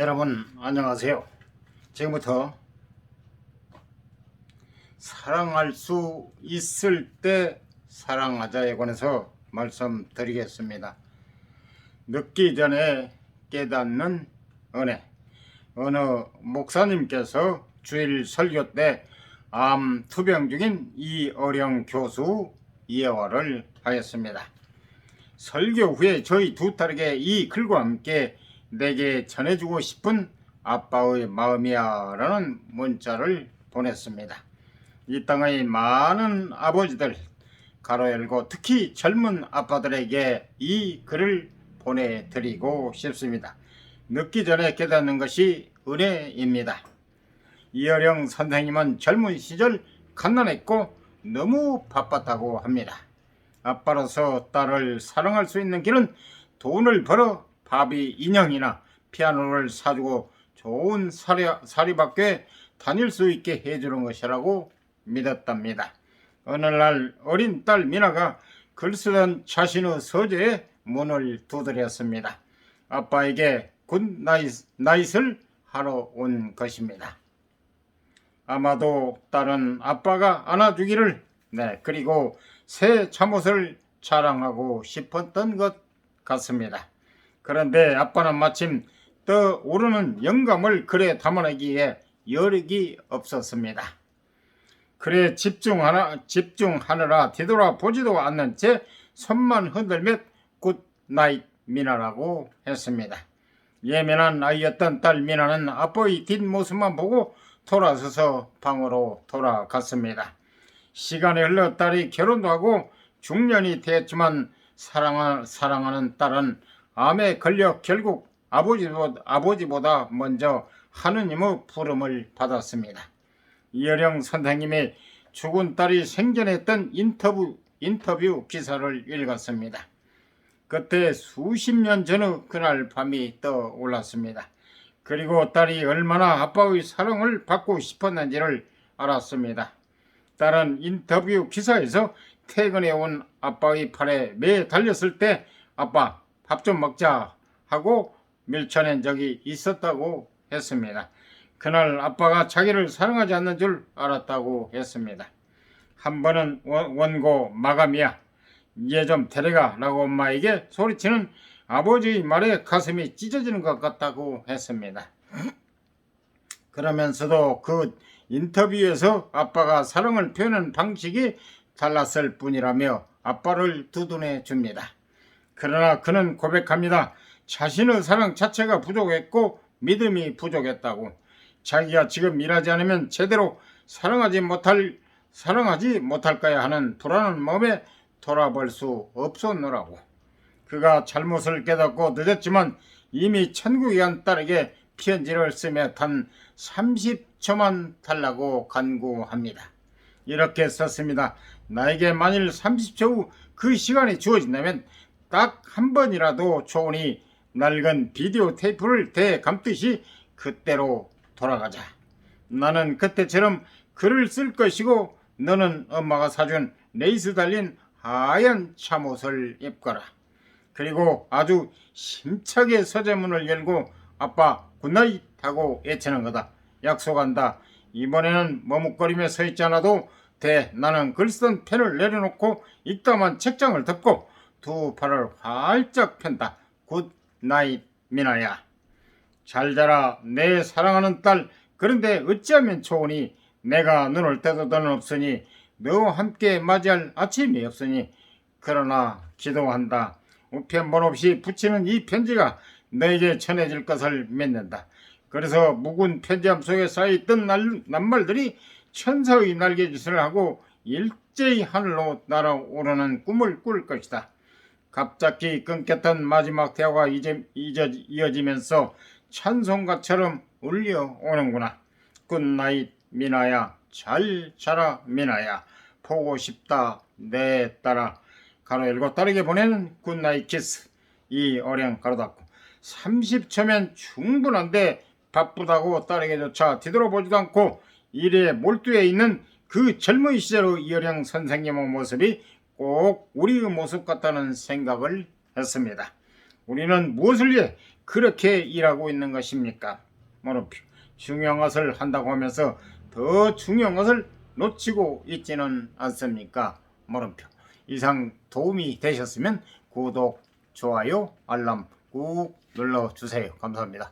여러분 안녕하세요. 지금부터 사랑할 수 있을 때 사랑하자에 관해서 말씀드리겠습니다. 늦기 전에 깨닫는 은혜. 어느 목사님께서 주일 설교 때 암 투병 중인 이어령 교수 예화를 하였습니다. 설교 후에 저희 두 딸에게 이 글과 함께 내게 전해주고 싶은 아빠의 마음이야 라는 문자를 보냈습니다. 이 땅의 많은 아버지들 가로 열고 특히 젊은 아빠들에게 이 글을 보내드리고 싶습니다. 늦기 전에 깨닫는 것이 은혜입니다. 이어령 선생님은 젊은 시절 갓난했고 너무 바빴다고 합니다. 아빠로서 딸을 사랑할 수 있는 길은 돈을 벌어 바비 인형이나 피아노를 사주고 좋은 사리, 사립학교에 다닐 수 있게 해주는 것이라고 믿었답니다. 어느 날 어린 딸 미나가 글 쓰던 자신의 서재에 문을 두드렸습니다. 아빠에게 굿나잇, 나잇을 하러 온 것입니다. 아마도 딸은 아빠가 안아주기를 네 그리고 새 잠옷을 자랑하고 싶었던 것 같습니다. 그런데 아빠는 마침 떠오르는 영감을 글에 담아내기에 여력이 없었습니다. 글에 집중하나 집중하느라 뒤돌아 보지도 않는 채 손만 흔들며 굿나잇 미나라고 했습니다. 예민한 아이였던 딸 미나는 아빠의 뒷모습만 보고 돌아서서 방으로 돌아갔습니다. 시간이 흘러 딸이 결혼도 하고 중년이 됐지만 사랑하, 사랑하는 딸은 암에 걸려 결국 아버지보다, 먼저 하느님의 부름을 받았습니다. 이어령 선생님이 죽은 딸이 생전했던 인터뷰, 인터뷰 기사를 읽었습니다. 그때 수십 년 전의 그날 밤이 떠올랐습니다. 그리고 딸이 얼마나 아빠의 사랑을 받고 싶었는지를 알았습니다. 딸은 인터뷰 기사에서 퇴근해 온 아빠의 팔에 매 달렸을 때 아빠 밥 좀 먹자 하고 밀쳐낸 적이 있었다고 했습니다. 그날 아빠가 자기를 사랑하지 않는 줄 알았다고 했습니다. 한 번은 원- 원고 마감이야. 얘좀 데려가 라고 엄마에게 소리치는 아버지의 말에 가슴이 찢어지는 것 같다고 했습니다. 그러면서도 그 인터뷰에서 아빠가 사랑을 표현하는 방식이 달랐을 뿐이라며 아빠를 두둔해 줍니다. 그러나 그는 고백합니다. 자신의 사랑 자체가 부족했고 믿음이 부족했다고. 자기가 지금 일하지 않으면 제대로 사랑하지 못할 사랑하지 못할까야 하는 불안한 마음에 돌아볼 수 없었노라고. 그가 잘못을 깨닫고 늦었지만 이미 천국에 간 딸에게 편지를 쓰며 단 30초만 달라고 간구합니다. 이렇게 썼습니다. 나에게 만일 30초 후 그 시간이 주어진다면 딱 한 번이라도 좋으니 낡은 비디오 테이프를 대 감듯이 그때로 돌아가자. 나는 그때처럼 글을 쓸 것이고 너는 엄마가 사준 레이스 달린 하얀 잠옷을 입거라. 그리고 아주 심차게 서재문을 열고 아빠 굿나잇 하고 외치는 거다. 약속한다. 이번에는 머뭇거리며 서 있지 않아도 돼. 나는 글 쓰던 펜을 내려놓고 읽다만 책장을 덮고 두 팔을 활짝 편다. 굿나잇 미나야. 잘 자라 내 사랑하는 딸. 그런데 어찌하면 좋으니 내가 눈을 떼도 너는 없으니 너와 함께 맞이할 아침이 없으니 그러나 기도한다. 우편번 없이 붙이는 이 편지가 너에게 전해질 것을 믿는다. 그래서 묵은 편지함 속에 쌓여있던 날, 낱말들이 천사의 날개짓을 하고 일제히 하늘로 날아오르는 꿈을 꿀 것이다. 갑자기 끊겼던 마지막 대화가 이제, 이제 이어지면서 찬송가처럼 울려오는구나. 굿나잇 미나야. 잘 자라 미나야. 보고 싶다 내 딸아. 가로 열고 딸에게 보내는 굿나잇 키스. 이 어량 가로 닫고. 30초면 충분한데 바쁘다고 딸에게조차 뒤돌아보지도 않고 일에 몰두해 있는 그 젊은 시절의 이어령 선생님의 모습이 꼭 우리의 모습 같다는 생각을 했습니다. 우리는 무엇을 위해 그렇게 일하고 있는 것입니까? 물음표. 중요한 것을 한다고 하면서 더 중요한 것을 놓치고 있지는 않습니까? 물음표. 이상 도움이 되셨으면 구독, 좋아요, 알람 꾹 눌러주세요. 감사합니다.